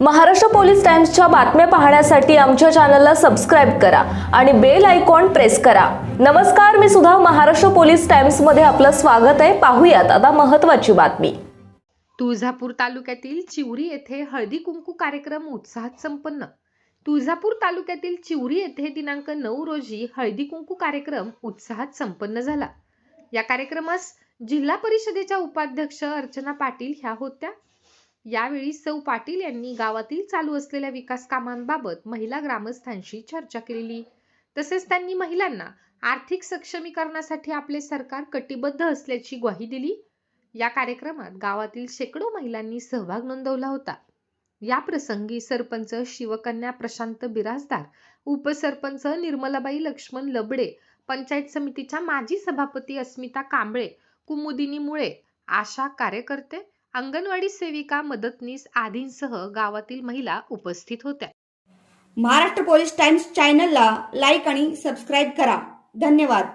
Maharashtra police टाइम्सच्या बातम्या पाहण्यासाठी आमच्या चॅनलला सबस्क्राईब करा आणि बेल आयकॉन प्रेस करा. नमस्कार मी सुद्धा महाराष्ट्र पोलीस टाइम्समध्ये आपलं स्वागत आहे. पाहूयात आता महत्वाची बातमी. तुळजापूर तालुक्यातील चिवरी येथे हळदी कुंकू कार्यक्रम उत्साहात संपन्न. तुळजापूर तालुक्यातील चिवरी येथे दिनांक नऊ रोजी हळदी कुंकू कार्यक्रम उत्साहात संपन्न झाला. या कार्यक्रमास जिल्हा परिषदेच्या उपाध्यक्ष अर्चना पाटील ह्या होत्या. यावेळी सौ पाटील यांनी गावातील चालू असलेल्या विकास कामांबाबत महिला ग्रामस्थांशी चर्चा केलेली. तसेच त्यांनी महिलांना आर्थिक सक्षमीकरणासाठी आपले सरकार कटिबद्ध असल्याची ग्वाही दिली. या कार्यक्रमात गावातील शेकडो महिलांनी सहभाग नोंदवला होता. या प्रसंगी सरपंच शिवकन्या प्रशांत बिराजदार उपसरपंच निर्मलाबाई लक्ष्मण लबडे पंचायत समितीच्या माजी सभापती अस्मिता कांबळे कुमुदिनी मुळे आशा कार्यकर्ते अंगणवाडी सेविका मदतनीस आदींसह गावातील महिला उपस्थित होत्या. महाराष्ट्र पोलीस टाइम्स चॅनलला लाईक आणि सबस्क्राईब करा. धन्यवाद.